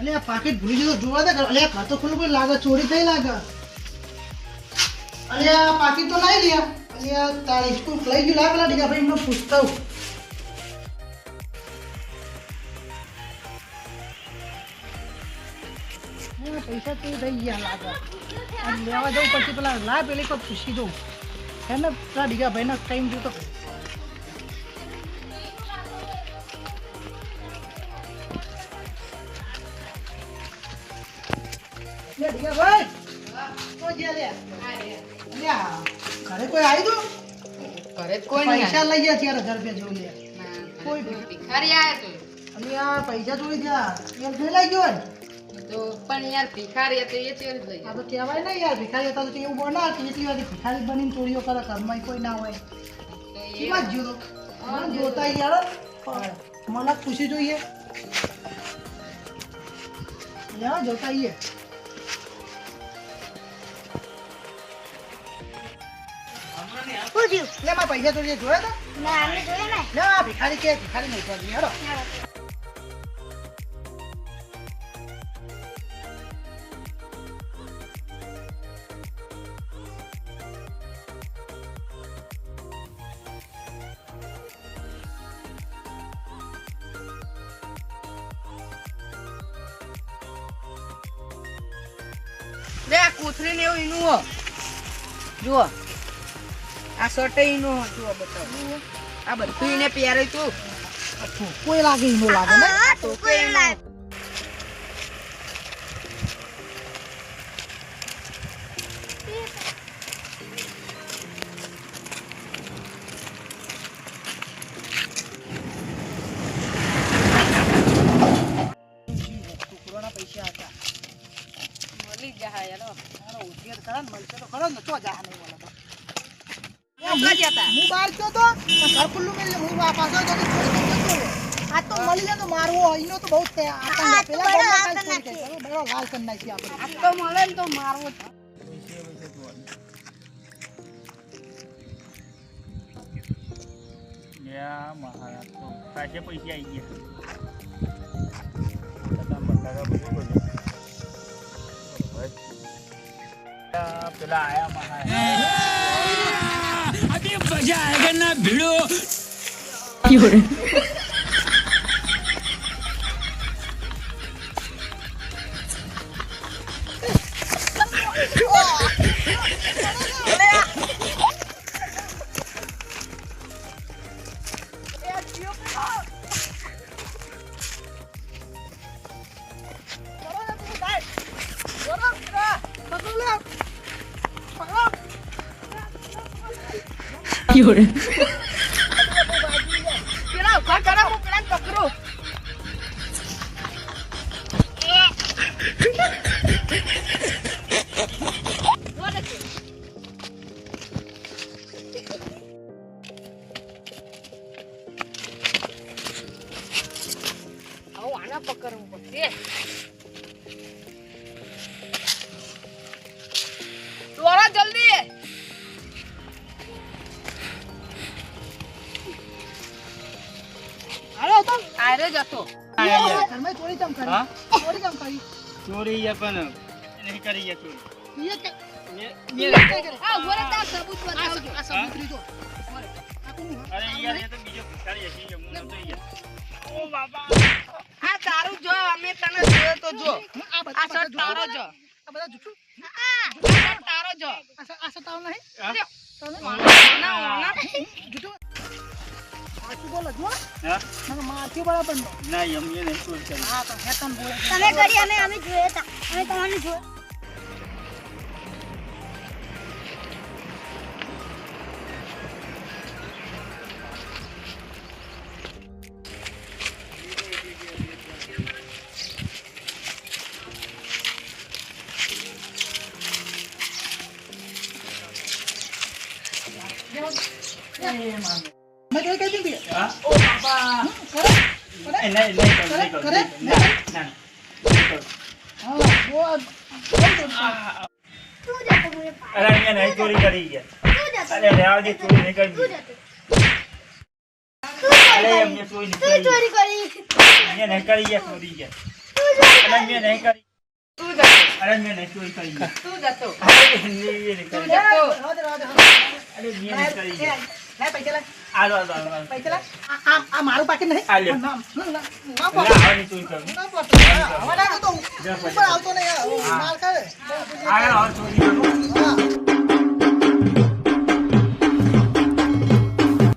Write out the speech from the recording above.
અલે આ પાકીટ ભૂલી ગયો જોવા દે અલે આ ઘર તો ખુલ્લું કોઈ લાગે, ચોરી થઈ લાગે. અલે આ પાકીટ તો નહીં લ્યા અલે આ તારી સ્કૂલ લઈ ગયું, લાગે પેલા ડીગા ભાઈ, એમને પૂછતા. પૈસા તો થઈ ગયા, લાગે. લેવા જવું પછી પેલા લા પેલી કોઈ પૂછી દઉં હે ને, પેલા ડીગા ભાઈને ટાઈમ જોતો. ઘરે કોઈ આવ્યું તું ઘરે કોઈ પૈસા લઈ ગયા ત્યારે હજાર રૂપિયા જેવું લે કોઈ ના, ના, ભિખારી આયા તો. અને આ પૈસા ચોરી ગયા એ ફેર લઈ ગયો તો પણ યાર ભિખારી હતો એ ચોરી થઈ આ તો કહેવાય ને યાર ભિખારી હતા તો એવું બોના કે એટલી વાર ભિખારી બનીને ચોરીઓ કરે ઘરમાં કોઈ ના હોય. એ જોતો? યાર. મને ખુશી જોઈએ. લેવા જોતા આઈએ લે મારા પૈસા ચોરી જોયા જોયો ના. આ ભિખારી કે ભિખારી નહીં પડી હેડો. લે ને. એવું એનું જુઓ. આ શર્ટ એનું હો, આ બતાવો. આ બધું એને પહેરે તું. કોઈ લાગે એનું લાગે ને? તો પૈસા હતા. મળી જાય યાર ઉછેર કરે ને મળશે તો ખરો ને ચો જા નહીં રોકડા જતા હું બહાર ગયો તો ઘરખુલ્લું મેં હું પાછો તો આ તો મળી જાય તો મારવો એનો તો બહુ પેલા બરો લાલ કરી નાખી. આપણે. આ તો મળે ને તો મારવો મહારાજ તો પાસે પૈસા આવી ગયા. પેલા આયા મહારાજ. ভিড় কি 有人。પેલા ઊભા કરો હું પેલા પકડું આના પકડવું પડશે દોરા જલ્દી આરે જ હતો ચોરી કેમ કરી ચોરી કેમ કરી ચોરી યા પણ નહીં કરી યા ચોરી એ કે- એ- એ કઈ કરે? આ ઊભો રહે સબૂત આ આ સબૂત લીધો. અરે યાર એ તો બીજો ભિખારી હશે હું નતો યાર ઓ બાબા આ તારું જો અમે તને જોયો તો જો આ શર્ટ તારો જો આ બધા જૂઠું? આ તારો જો આ સ- આ નહીં? હા? તાવ નહીં? ઓના ઓના જૂઠું? સાચું બોલો છો? હા મને મારથી બરાબર નો. ના એમ એ નહીં ચોરી કરી હા, તો હેતન બોલે. તમે કરી અમે અમે જોયા હતા અમે તમારે જોયા એ માનો. મેં જોઈ કઈ દીધી? હા ઓ બાબા. કરે? કરે? એ નહીં નહીં કરું નહીં કરું કરે? નહીં કરું. ના ના નહીં કરું. હા, બહુ- બહુ જોરદાર. આ- તું જતો મને અરે અહીંયા નહીં કરી તું જતો અરે લેવા નહીં કરી તું જતો અરે ચોરી નહીં કરી તું કરી ચોરી કરી અહીંયા નહીં કરી ગયા ચોરી ગયા તું અરે મેં નહીં કરી કરી કરી. લાય, કરી પૈસા લાય, આલો આલો આલો. પૈસા લાય. આ- આ- મારું પાકીટ નહીં? આ ના, ના, ના, ના ના, ચોરી કરું. ના પડે. હવે ના તો ઉપર આવતો નહીં, માર ચોરી